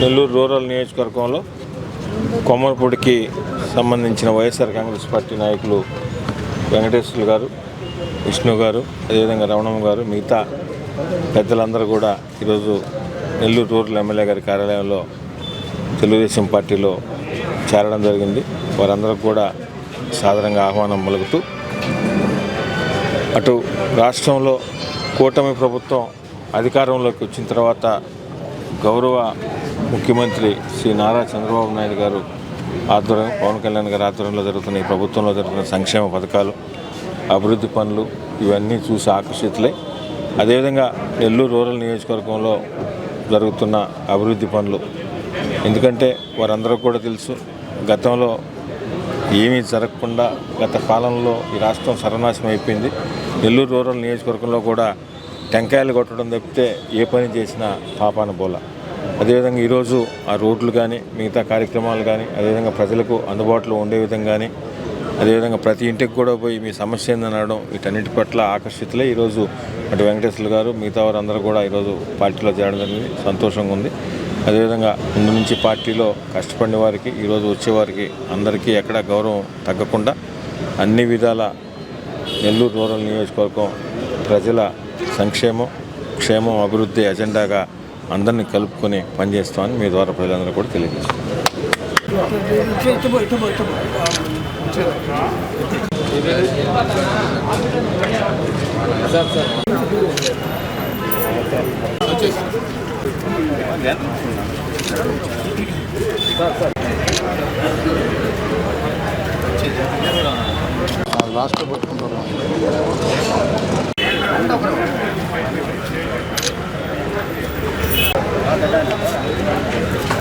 Nellore rural నియోజకవర్గంలో కొమ్మరపూడికి సంబంధించిన YSR Congress party నాయకులు వెంకటేశ్వర్లు గారు విష్ణు గారు అదేవిధంగా రమణమ్మ గారు మిగతా పెద్దలందరూ కూడా ఈరోజు నెల్లూరు రూరల్ ఎమ్మెల్యే గారి కార్యాలయంలో తెలుగుదేశం పార్టీలో చేరడం జరిగింది. వారందరూ కూడా సాధారణంగా ఆహ్వానం మలుగుతూ అటు రాష్ట్రంలో కూటమి ప్రభుత్వం అధికారంలోకి వచ్చిన తర్వాత గౌరవ ముఖ్యమంత్రి శ్రీ నారా చంద్రబాబు నాయుడు గారు ఆధ్వర్యం పవన్ కళ్యాణ్ గారి ఆధ్వర్యంలో జరుగుతున్న ఈ ప్రభుత్వంలో జరుగుతున్న సంక్షేమ పథకాలు అభివృద్ధి పనులు ఇవన్నీ చూసి ఆకర్షితులై అదేవిధంగా నెల్లూరు రూరల్ నియోజకవర్గంలో జరుగుతున్న అభివృద్ధి పనులు. ఎందుకంటే వారందరూ కూడా తెలుసు గతంలో ఏమీ జరగకుండా గత కాలంలో ఈ రాష్ట్రం సర్వనాశనం అయిపోయింది. నెల్లూరు రూరల్ నియోజకవర్గంలో కూడా టెంకాయలు కొట్టడం తప్పితే ఏ పని చేసినా పాపాన బోలా. అదేవిధంగా ఈరోజు ఆ రోడ్లు కానీ మిగతా కార్యక్రమాలు కానీ అదేవిధంగా ప్రజలకు అందుబాటులో ఉండే విధంగానే అదేవిధంగా ప్రతి ఇంటికి కూడా పోయి మీ సమస్య ఏందని అనడం వీటన్నిటి పట్ల ఆకర్షితులే ఈరోజు అటు వెంకటేశ్వర గారు మిగతా వారందరూ కూడా ఈరోజు పార్టీలో చేరడం జరిగింది. సంతోషంగా ఉంది. అదేవిధంగా ముందు నుంచి పార్టీలో కష్టపడిన వారికి ఈరోజు వచ్చేవారికి అందరికీ ఎక్కడ గౌరవం తగ్గకుండా అన్ని విధాల నెల్లూరు రూరల్ నియోజకవర్గం ప్రజల సంక్షేమం క్షేమం అభివృద్ధి ఎజెండాగా అందరినీ కలుపుకొని పనిచేస్తామని మీ ద్వారా ప్రజలందరూ కూడా తెలియజేస్తాను రాష్ట్ర ప్రభుత్వం 何?